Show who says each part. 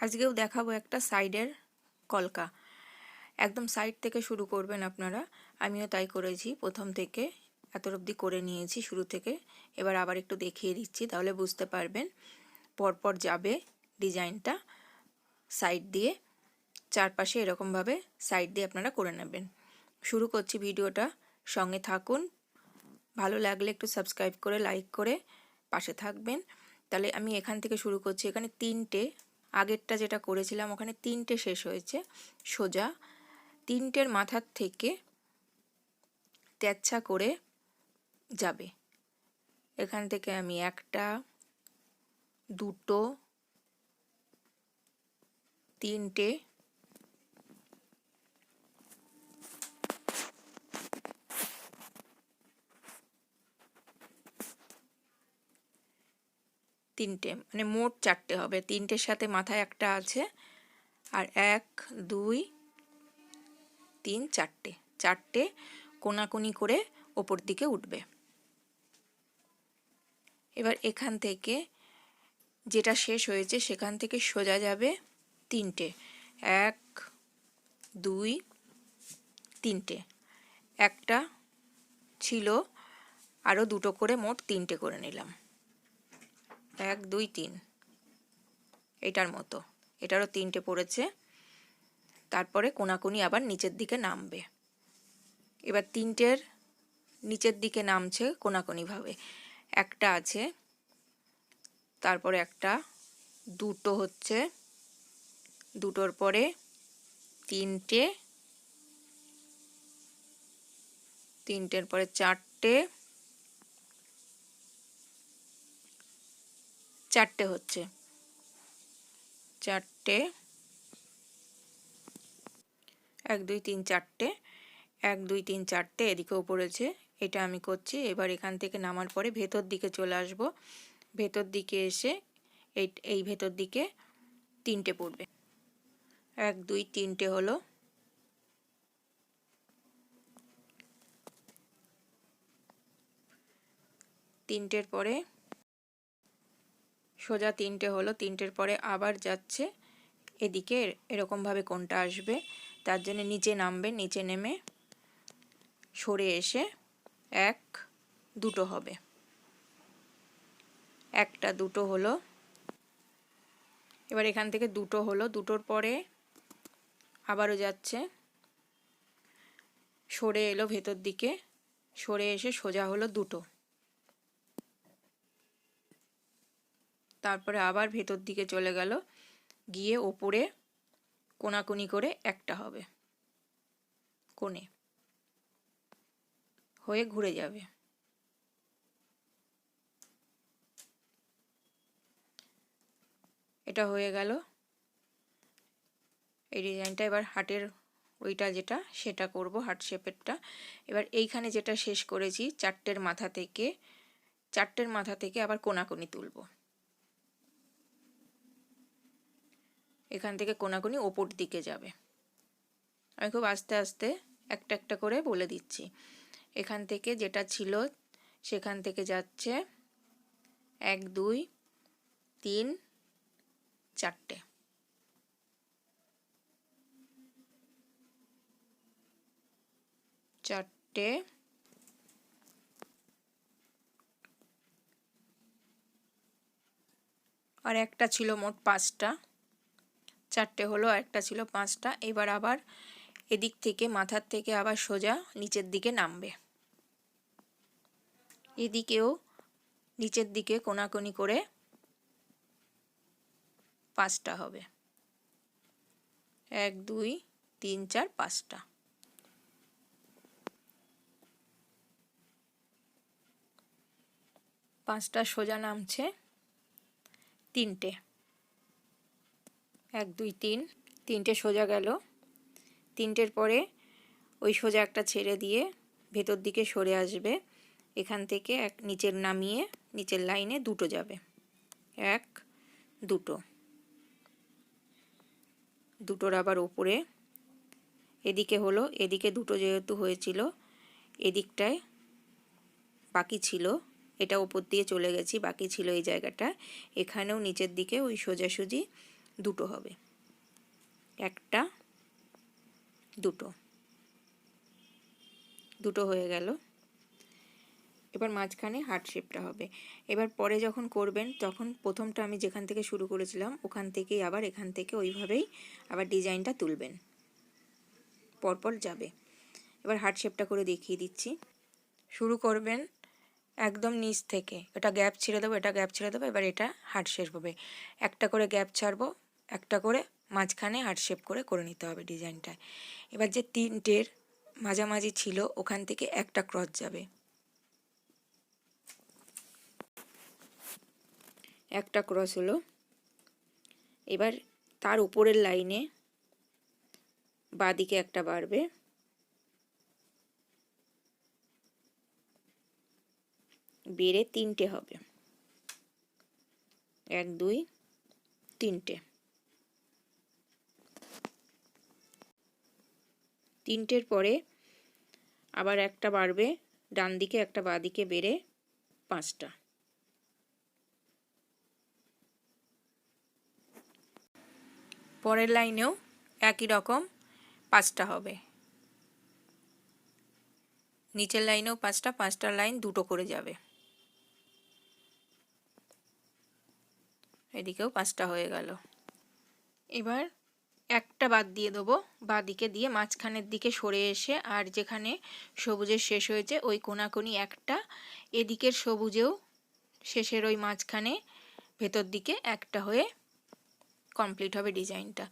Speaker 1: আজকেও দেখাবো একটা সাইডের কলকা। একদম সাইড থেকে শুরু করবেন আপনারা। আমিও তাই করেছি। প্রথম থেকে এত অবধি করে নিয়েছি শুরু থেকে। এবার আবার একটু দেখিয়ে দিচ্ছি, তাহলে বুঝতে পারবেন। পরপর যাবে ডিজাইনটা সাইড দিয়ে। চারপাশে এরকমভাবে সাইড দিয়ে আপনারা করে নেবেন। শুরু করছি ভিডিওটা। সঙ্গে থাকুন। ভালো লাগলে একটু সাবস্ক্রাইব করে, লাইক করে পাশে থাকবেন। তাহলে আমি এখান থেকে শুরু করছি। এখানে তিনটে আগেরটা যেটা করেছিলাম, ওখানে তিনটে শেষ হয়েছে, সোজা। তিনটের মাথার থেকে তেচ্ছা করে যাবে। এখান থেকে আমি একটা, দুটো, তিনটে তিনটে মানে মোট চারটে হবে। তিনটের সাথে মাথায় একটা আছে। আর এক, দুই, তিন, চারটে। চারটে কোনাকুনি করে ওপর দিকে উঠবে। এবার এখান থেকে যেটা শেষ হয়েছে, সেখান থেকে সোজা যাবে তিনটে। এক, দুই, তিনটে। একটা ছিল আরও দুটো করে মোট তিনটে করে নিলাম। এক, দুই, তিন। এটার মতো। এটারও তিনটে পড়েছে। তারপরে কোনাকুনি আবার নিচের দিকে নামবে। এবার তিনটের নিচের দিকে নামছে কোনাকুনিভাবে। একটা আছে, তারপরে একটা, দুটো হচ্ছে, দুটোর পরে তিনটে, তিনটের পরে চারটে চারটে হচ্ছে। চারটে। এক, দুই, তিন, চারটে। এক, দুই, তিন, চারটে এদিকেও পড়েছে। এটা আমি করছি। এবার এখান থেকে নামার পরে ভেতর দিকে চলে আসব। ভেতর দিকে এসে এই এই ভেতর দিকে তিনটে পড়বে। এক, দুই, তিনটে হলো। তিনটের পরে সোজা তিনটে হলো, তিনটের পরে আবার যাচ্ছে। এদিকে এরকমভাবে কোনটা আসবে। তার জন্য নিচে নামবে, নিচে নেমে সরে এসে এক, দুটো হবে। একটা, দুটো হলো। এবার এখান থেকে দুটো হলো, দুটোর পরে আবারও যাচ্ছে। সরে এলো ভেতর দিকে, সরে এসে সোজা হলো দুটো। তারপরে আবার ভেতর দিকে চলে গেল। গিয়ে ওপরে কোনাকুনি করে একটা হবে। কোণে। হয়ে ঘুরে যাবে। এটা হয়ে গেল। এই ডিজাইনটা এবার হাটের ওইটা যেটা, সেটা করব হার্ট শেপেরটা। এবার এইখানে যেটা শেষ করেছি, চারটের মাথা থেকে, চারটের মাথা থেকে আবার কোনাকুনি তুলব। এখান থেকে কোনাকুনি ওপর দিকে যাবে। আমি খুব আস্তে আস্তে একটা একটা করে বলে দিচ্ছি। এখান থেকে যেটা ছিল, সেখান থেকে যাচ্ছে এক, দুই, তিন, চারটে। চারটে। আর একটা ছিল মোট পাঁচটা। চারটে হলো, একটা ছিল পাঁচটা। এবার আবার এদিক থেকে মাথার থেকে আবার সোজা নিচের দিকে নামবে। এদিকেও নিচের দিকে কোনাকুনি করে পাঁচটা হবে। এক, দুই, তিন, চার, পাঁচটা। পাঁচটা সোজা নামছে তিনটে। এক, দুই, তিন। তিনটে সোজা গেল। তিনটের পরে ওই সোজা একটা ছেড়ে দিয়ে ভেতর দিকে সরে আসবে। এখান থেকে এক, নিচের নামিয়ে নিচের লাইনে দুটো যাবে। এক, দুটো। দুটোর আবার ওপরে। এদিকে হলো, এদিকে দুটো যেহেতু হয়েছিল, এদিকটায় বাকি ছিল। এটা ওপর দিয়ে চলে গেছি, বাকি ছিল এই জায়গাটা। এখানেও নিচের দিকে ওই সোজাসুজি দুটো হবে। একটা, দুটো। দুটো হয়ে গেল। এবার মাঝখানে হার্ট শেপটা হবে। এবার পরে যখন করবেন, তখন প্রথমটা আমি যেখান থেকে শুরু করেছিলাম, ওখান থেকেই আবার এখান থেকে ওইভাবেই আবার ডিজাইনটা তুলবেন। পরপর যাবে। এবার হার্ট শেপটা করে দেখিয়ে দিচ্ছি। শুরু করবেন একদম নিচ থেকে। এটা গ্যাপ ছেড়ে দেবো, এটা গ্যাপ ছেড়ে দেবো, এবার এটা হার্ট শেপ হবে। একটা করে গ্যাপ ছাড়বো একটা করে মাঝখানে হার্ট শেপ করে করে নিতে হবে ডিজাইনটা এবার যে তিনটের মাঝামাঝি ছিল, ওখান থেকে একটা ক্রস যাবে। একটা ক্রস হলো, এবার তার উপরের লাইনে বাদিকে একটা বাড়বে। বেড়ে তিনটে হবে। এক, দুই, তিনটে। তিনটের পরে আবার একটা বাড়বে ডান দিকে একটা বাঁ দিকে বেড়ে পাঁচটা। পরের লাইনেও একই রকম, পাঁচটা হবে। নিচের লাইনেও পাঁচটা পাঁচটা লাইন দুটো করে যাবে। এদিকেও পাঁচটা হয়ে গেল। এবার একটা বাদ দিয়ে দেবো। বাঁ দিকে দিয়ে মাঝখানের দিকে সরে এসে আর যেখানে সবুজের শেষ হয়েছে ওই কোনাকুনি একটা। এদিকের সবুজেও শেষের ওই মাঝখানে ভেতর দিকে একটা হয়ে কমপ্লিট হবে ডিজাইনটা